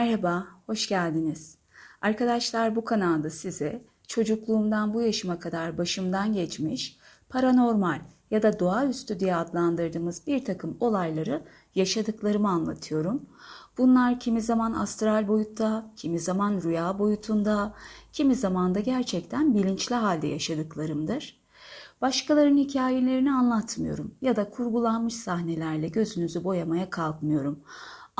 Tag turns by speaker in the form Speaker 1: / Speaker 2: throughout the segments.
Speaker 1: Merhaba, hoş geldiniz. Arkadaşlar bu kanalda size çocukluğumdan bu yaşıma kadar başımdan geçmiş paranormal ya da doğaüstü diye adlandırdığımız bir takım olayları yaşadıklarımı anlatıyorum. Bunlar kimi zaman astral boyutta, kimi zaman rüya boyutunda, kimi zaman da gerçekten bilinçli halde yaşadıklarımdır. Başkalarının hikayelerini anlatmıyorum ya da kurgulanmış sahnelerle gözünüzü boyamaya kalkmıyorum.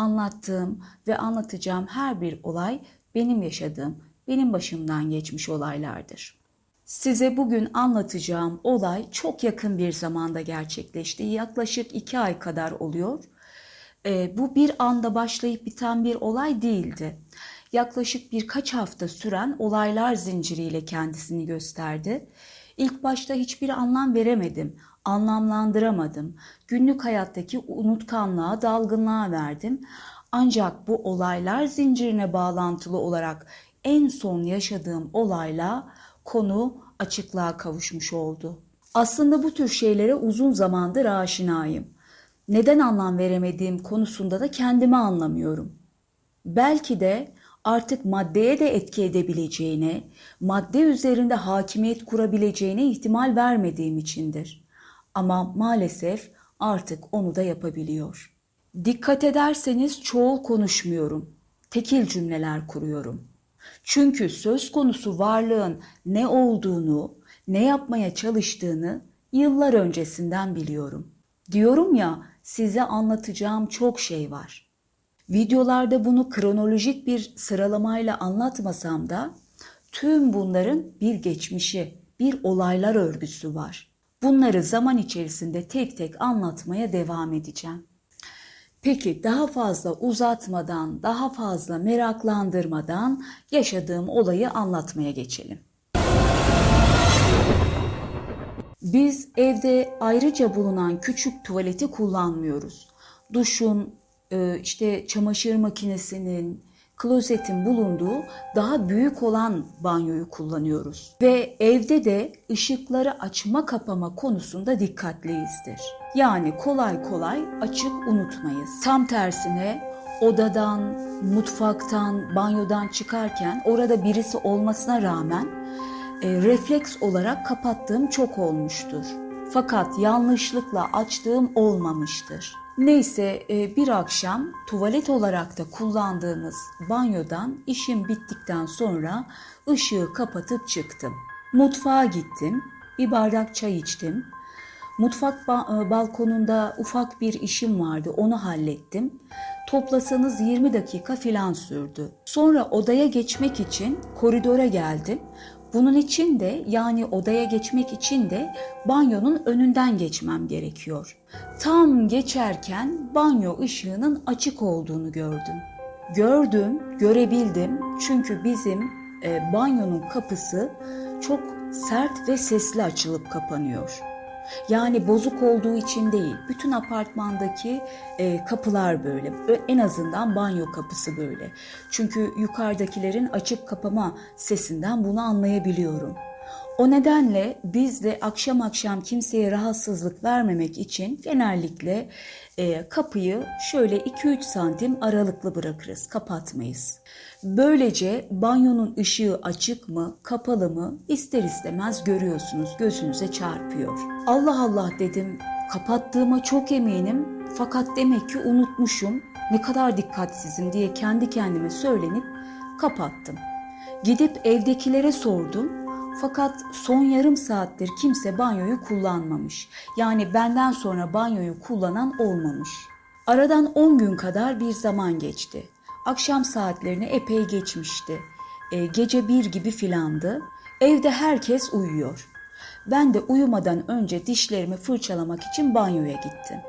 Speaker 1: Anlattığım ve anlatacağım her bir olay benim yaşadığım, benim başımdan geçmiş olaylardır. Size bugün anlatacağım olay çok yakın bir zamanda gerçekleşti. Yaklaşık iki ay kadar oluyor. Ee, bu bir anda başlayıp biten bir olay değildi. Yaklaşık birkaç hafta süren olaylar zinciriyle kendisini gösterdi. İlk başta hiçbir anlam veremedim, anlamlandıramadım. Günlük hayattaki unutkanlığa, dalgınlığa verdim. Ancak bu olaylar zincirine bağlantılı olarak en son yaşadığım olayla konu açıklığa kavuşmuş oldu. Aslında bu tür şeylere uzun zamandır aşinayım. Neden anlam veremediğim konusunda da kendimi anlamıyorum. Belki de artık maddeye de etki edebileceğine, madde üzerinde hakimiyet kurabileceğine ihtimal vermediğim içindir. Ama maalesef artık onu da yapabiliyor. Dikkat ederseniz çoğul konuşmuyorum. Tekil cümleler kuruyorum. Çünkü söz konusu varlığın ne olduğunu, ne yapmaya çalıştığını yıllar öncesinden biliyorum. Diyorum ya size anlatacağım çok şey var. Videolarda bunu kronolojik bir sıralamayla anlatmasam da tüm bunların bir geçmişi, bir olaylar örgüsü var. Bunları zaman içerisinde tek tek anlatmaya devam edeceğim. Peki daha fazla uzatmadan, daha fazla meraklandırmadan yaşadığım olayı anlatmaya geçelim. Biz evde ayrıca bulunan küçük tuvaleti kullanmıyoruz. Duşun, e, işte çamaşır makinesinin, klozetin bulunduğu daha büyük olan banyoyu kullanıyoruz. Ve evde de ışıkları açma kapama konusunda dikkatliyizdir. Yani kolay kolay açık unutmayız. Tam tersine odadan, mutfaktan, banyodan çıkarken orada birisi olmasına rağmen e, refleks olarak kapattığım çok olmuştur. Fakat yanlışlıkla açtığım olmamıştır. Neyse e, bir akşam tuvalet olarak da kullandığımız banyodan işim bittikten sonra ışığı kapatıp çıktım. Mutfağa gittim, bir bardak çay içtim. Mutfak e, balkonunda ufak bir işim vardı, onu hallettim. Toplasanız 20 dakika filan sürdü. Sonra odaya geçmek için koridora geldim. Bunun için de yani odaya geçmek için de banyonun önünden geçmem gerekiyor. Tam geçerken banyo ışığının açık olduğunu gördüm. Gördüm, görebildim çünkü bizim e, banyonun kapısı çok sert ve sesli açılıp kapanıyor. Yani bozuk olduğu için değil. Bütün apartmandaki e, kapılar böyle. En azından banyo kapısı böyle. Çünkü yukarıdakilerin açıp kapama sesinden bunu anlayabiliyorum. O nedenle biz de akşam akşam kimseye rahatsızlık vermemek için genellikle e, kapıyı şöyle 2-3 santim aralıklı bırakırız, kapatmayız. Böylece banyonun ışığı açık mı, kapalı mı ister istemez görüyorsunuz, gözünüze çarpıyor. Allah Allah dedim, kapattığıma çok eminim fakat demek ki unutmuşum, ne kadar dikkatsizim diye kendi kendime söylenip kapattım. Gidip evdekilere sordum fakat son yarım saattir kimse banyoyu kullanmamış. Yani benden sonra banyoyu kullanan olmamış. Aradan 10 gün kadar bir zaman geçti. Akşam saatlerini epey geçmişti. E, gece bir gibi filandı. Evde herkes uyuyor. Ben de uyumadan önce dişlerimi fırçalamak için banyoya gittim.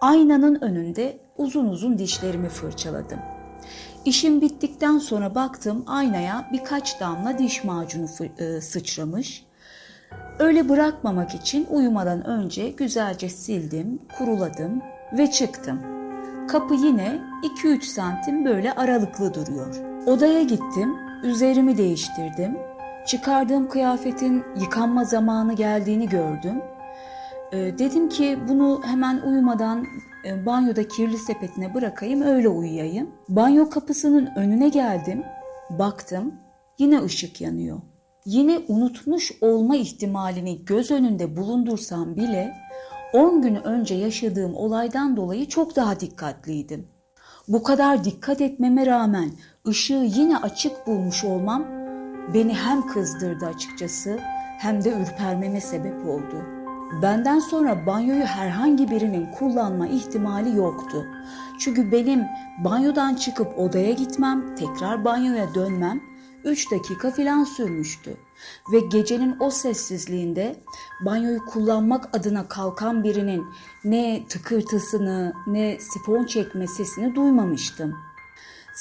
Speaker 1: Aynanın önünde uzun uzun dişlerimi fırçaladım. İşim bittikten sonra baktım aynaya birkaç damla diş macunu e, sıçramış. Öyle bırakmamak için uyumadan önce güzelce sildim, kuruladım ve çıktım. Kapı yine 2-3 santim böyle aralıklı duruyor. Odaya gittim, üzerimi değiştirdim. Çıkardığım kıyafetin yıkanma zamanı geldiğini gördüm. Ee, dedim ki bunu hemen uyumadan e, banyoda kirli sepetine bırakayım öyle uyuyayım. Banyo kapısının önüne geldim. Baktım yine ışık yanıyor. Yine unutmuş olma ihtimalini göz önünde bulundursam bile 10 gün önce yaşadığım olaydan dolayı çok daha dikkatliydim. Bu kadar dikkat etmeme rağmen ışığı yine açık bulmuş olmam beni hem kızdırdı açıkçası hem de ürpermeme sebep oldu. Benden sonra banyoyu herhangi birinin kullanma ihtimali yoktu. Çünkü benim banyodan çıkıp odaya gitmem, tekrar banyoya dönmem 3 dakika filan sürmüştü. Ve gecenin o sessizliğinde banyoyu kullanmak adına kalkan birinin ne tıkırtısını ne sifon çekme sesini duymamıştım.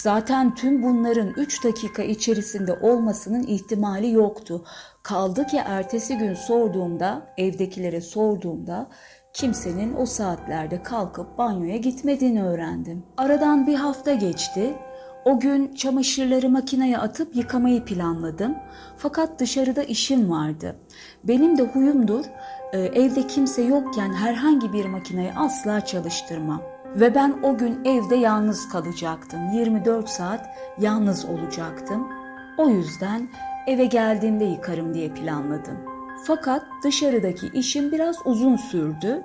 Speaker 1: Zaten tüm bunların 3 dakika içerisinde olmasının ihtimali yoktu. Kaldı ki ertesi gün sorduğumda, evdekilere sorduğumda kimsenin o saatlerde kalkıp banyoya gitmediğini öğrendim. Aradan bir hafta geçti. O gün çamaşırları makineye atıp yıkamayı planladım. Fakat dışarıda işim vardı. Benim de huyumdur, e, evde kimse yokken herhangi bir makineyi asla çalıştırmam. Ve ben o gün evde yalnız kalacaktım. 24 saat yalnız olacaktım. O yüzden eve geldiğimde yıkarım diye planladım. Fakat dışarıdaki işim biraz uzun sürdü.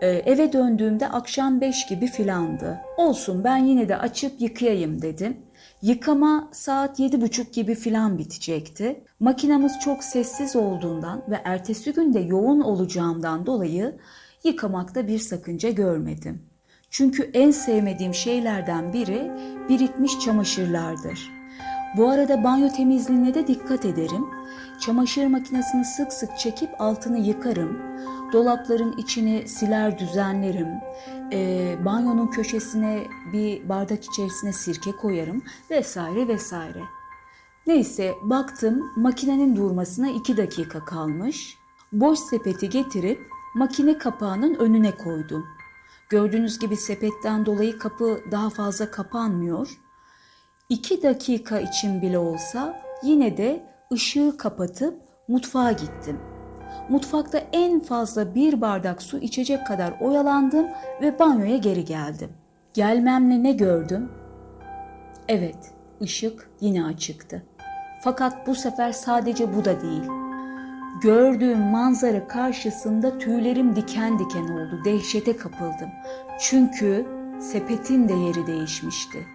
Speaker 1: Ee, eve döndüğümde akşam 5 gibi filandı. Olsun ben yine de açıp yıkayayım dedim. Yıkama saat yedi buçuk gibi filan bitecekti. Makinamız çok sessiz olduğundan ve ertesi günde yoğun olacağımdan dolayı yıkamakta bir sakınca görmedim. Çünkü en sevmediğim şeylerden biri birikmiş çamaşırlardır. Bu arada banyo temizliğine de dikkat ederim. Çamaşır makinesini sık sık çekip altını yıkarım. Dolapların içini siler düzenlerim. E, banyonun köşesine bir bardak içerisine sirke koyarım vesaire vesaire. Neyse baktım makinenin durmasına iki dakika kalmış. Boş sepeti getirip makine kapağının önüne koydum. Gördüğünüz gibi sepetten dolayı kapı daha fazla kapanmıyor. İki dakika için bile olsa yine de ışığı kapatıp mutfağa gittim. Mutfakta en fazla bir bardak su içecek kadar oyalandım ve banyoya geri geldim. Gelmemle ne gördüm? Evet, ışık yine açıktı. Fakat bu sefer sadece bu da değil. Gördüğüm manzara karşısında tüylerim diken diken oldu. Dehşete kapıldım. Çünkü sepetin de yeri değişmişti.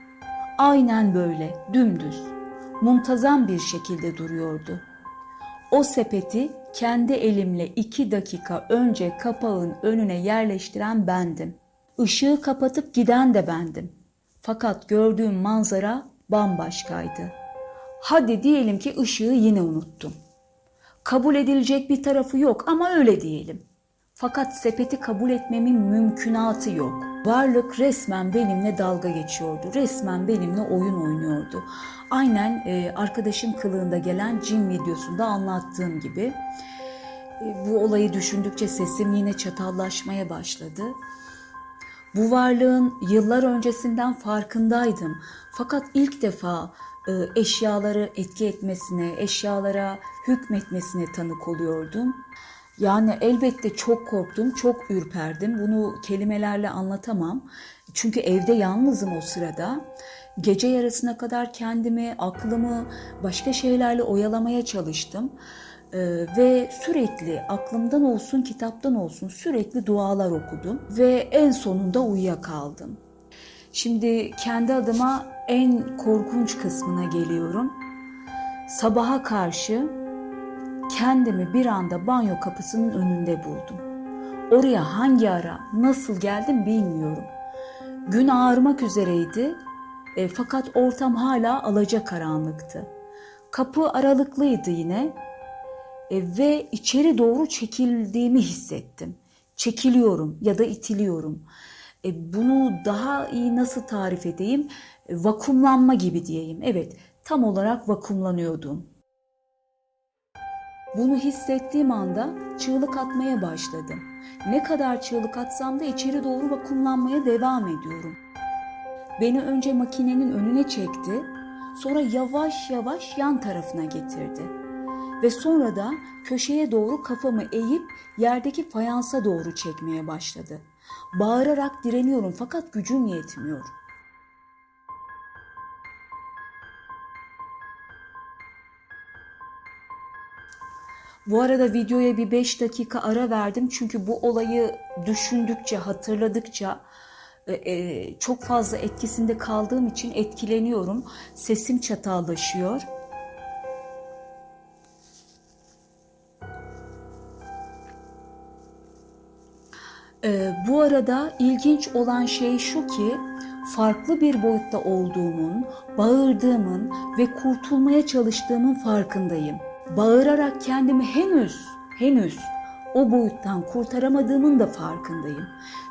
Speaker 1: Aynen böyle, dümdüz, muntazam bir şekilde duruyordu. O sepeti kendi elimle iki dakika önce kapağın önüne yerleştiren bendim. Işığı kapatıp giden de bendim. Fakat gördüğüm manzara bambaşkaydı. Hadi diyelim ki ışığı yine unuttum. Kabul edilecek bir tarafı yok ama öyle diyelim. Fakat sepeti kabul etmemin mümkünatı yok. Varlık resmen benimle dalga geçiyordu. Resmen benimle oyun oynuyordu. Aynen e, arkadaşım kılığında gelen cin videosunda anlattığım gibi. E, bu olayı düşündükçe sesim yine çatallaşmaya başladı. Bu varlığın yıllar öncesinden farkındaydım. Fakat ilk defa e, eşyaları etki etmesine, eşyalara hükmetmesine tanık oluyordum. Yani elbette çok korktum, çok ürperdim. Bunu kelimelerle anlatamam. Çünkü evde yalnızım o sırada. Gece yarısına kadar kendimi, aklımı başka şeylerle oyalamaya çalıştım. Ee, ve sürekli aklımdan olsun, kitaptan olsun sürekli dualar okudum. Ve en sonunda uyuyakaldım. Şimdi kendi adıma en korkunç kısmına geliyorum. Sabaha karşı kendimi bir anda banyo kapısının önünde buldum. Oraya hangi ara, nasıl geldim bilmiyorum. Gün ağarmak üzereydi e, fakat ortam hala alacakaranlıktı. Kapı aralıklıydı yine ve içeri doğru çekildiğimi hissettim. Çekiliyorum ya da itiliyorum. E, bunu daha iyi nasıl tarif edeyim? E, vakumlanma gibi diyeyim. Evet, tam olarak vakumlanıyordum. Bunu hissettiğim anda çığlık atmaya başladım. Ne kadar çığlık atsam da içeri doğru vakumlanmaya devam ediyorum. Beni önce makinenin önüne çekti, sonra yavaş yavaş yan tarafına getirdi. Ve sonra da köşeye doğru kafamı eğip yerdeki fayansa doğru çekmeye başladı. Bağırarak direniyorum fakat gücüm yetmiyor. Bu arada videoya bir 5 dakika ara verdim çünkü bu olayı düşündükçe, hatırladıkça e, e, çok fazla etkisinde kaldığım için etkileniyorum. Sesim çatallaşıyor. Ee, bu arada ilginç olan şey şu ki farklı bir boyutta olduğumun, bağırdığımın ve kurtulmaya çalıştığımın farkındayım. Bağırarak kendimi henüz, henüz o boyuttan kurtaramadığımın da farkındayım.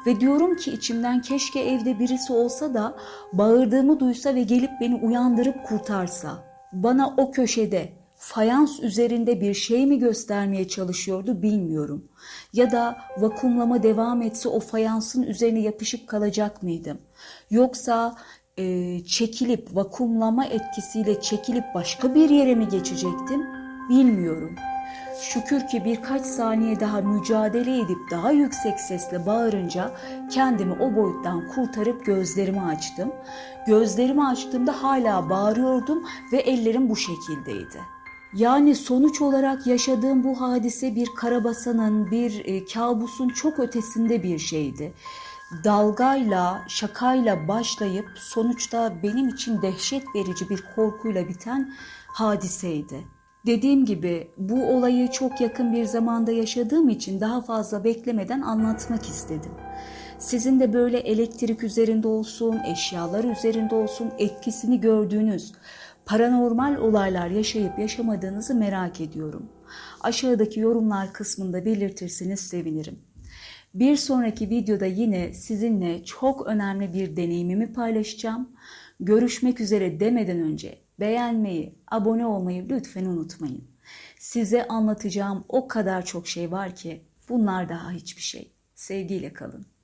Speaker 1: Ve diyorum ki içimden keşke evde birisi olsa da bağırdığımı duysa ve gelip beni uyandırıp kurtarsa. Bana o köşede fayans üzerinde bir şey mi göstermeye çalışıyordu bilmiyorum. Ya da vakumlama devam etse o fayansın üzerine yapışıp kalacak mıydım? Yoksa e, çekilip vakumlama etkisiyle çekilip başka bir yere mi geçecektim? Bilmiyorum. Şükür ki birkaç saniye daha mücadele edip daha yüksek sesle bağırınca kendimi o boyuttan kurtarıp gözlerimi açtım. Gözlerimi açtığımda hala bağırıyordum ve ellerim bu şekildeydi. Yani sonuç olarak yaşadığım bu hadise bir karabasanın, bir e, kabusun çok ötesinde bir şeydi. Dalgayla, şakayla başlayıp sonuçta benim için dehşet verici bir korkuyla biten hadiseydi. Dediğim gibi bu olayı çok yakın bir zamanda yaşadığım için daha fazla beklemeden anlatmak istedim. Sizin de böyle elektrik üzerinde olsun, eşyalar üzerinde olsun etkisini gördüğünüz paranormal olaylar yaşayıp yaşamadığınızı merak ediyorum. Aşağıdaki yorumlar kısmında belirtirseniz sevinirim. Bir sonraki videoda yine sizinle çok önemli bir deneyimimi paylaşacağım. Görüşmek üzere demeden önce beğenmeyi, abone olmayı lütfen unutmayın. Size anlatacağım o kadar çok şey var ki bunlar daha hiçbir şey. Sevgiyle kalın.